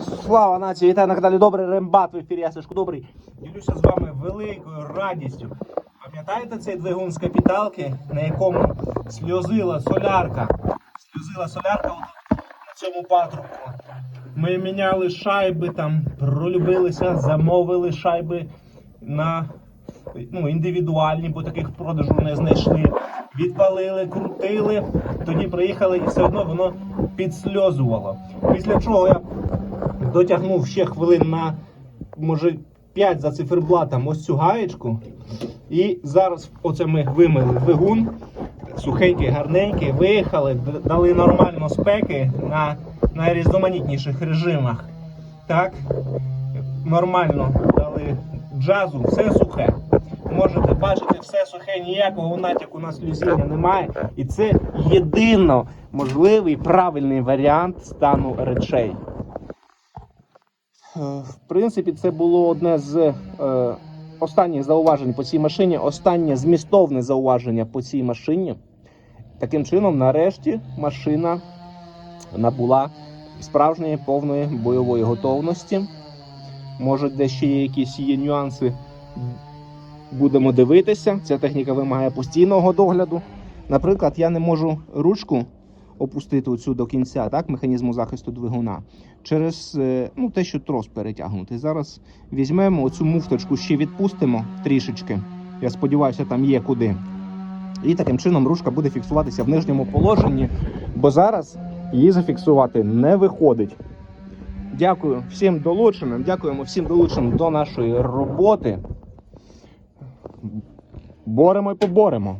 Слава нації, вітаю на каналі Добрий Рембат в ефірі я Добрий. Ділюся з вами великою радістю. Пам'ятаєте цей двигун з капіталки, на якому сльозила солярка? Сльозила солярка на цьому патрубку. Ми міняли шайби там, пролюбилися, замовили шайби на ну, індивідуальні, бо таких в продажу не знайшли. Відпалили, крутили, тоді приїхали і все одно воно підсльозувало. Після чого я дотягнув ще хвилин на може 5 за циферблатом ось цю гаєчку. І зараз оце ми вимили двигун, сухенький, гарненький, виїхали, дали нормально спеки на найрізноманітніших режимах. Так, нормально дали джазу, все сухе. Можете бачити, все сухе, ніякого натяку на сльозіння немає. І це єдино можливий правильний варіант стану речей. Е, В принципі, це було одне з е, останніх зауважень по цій машині, останнє змістовне зауваження по цій машині. Таким чином, нарешті, машина набула справжньої повної бойової готовності. Може, де ще є якісь є нюанси, будемо дивитися. Ця техніка вимагає постійного догляду. Наприклад, я не можу ручку опустити оцю до кінця, так, механізму захисту двигуна, через е, ну, те, що трос перетягнутий. Зараз візьмемо оцю муфточку, ще відпустимо трішечки. Я сподіваюся, там є куди. І таким чином ручка буде фіксуватися в нижньому положенні, бо зараз її зафіксувати не виходить. Дякую всім долученим, дякуємо всім долученим до нашої роботи. Боремо і поборемо.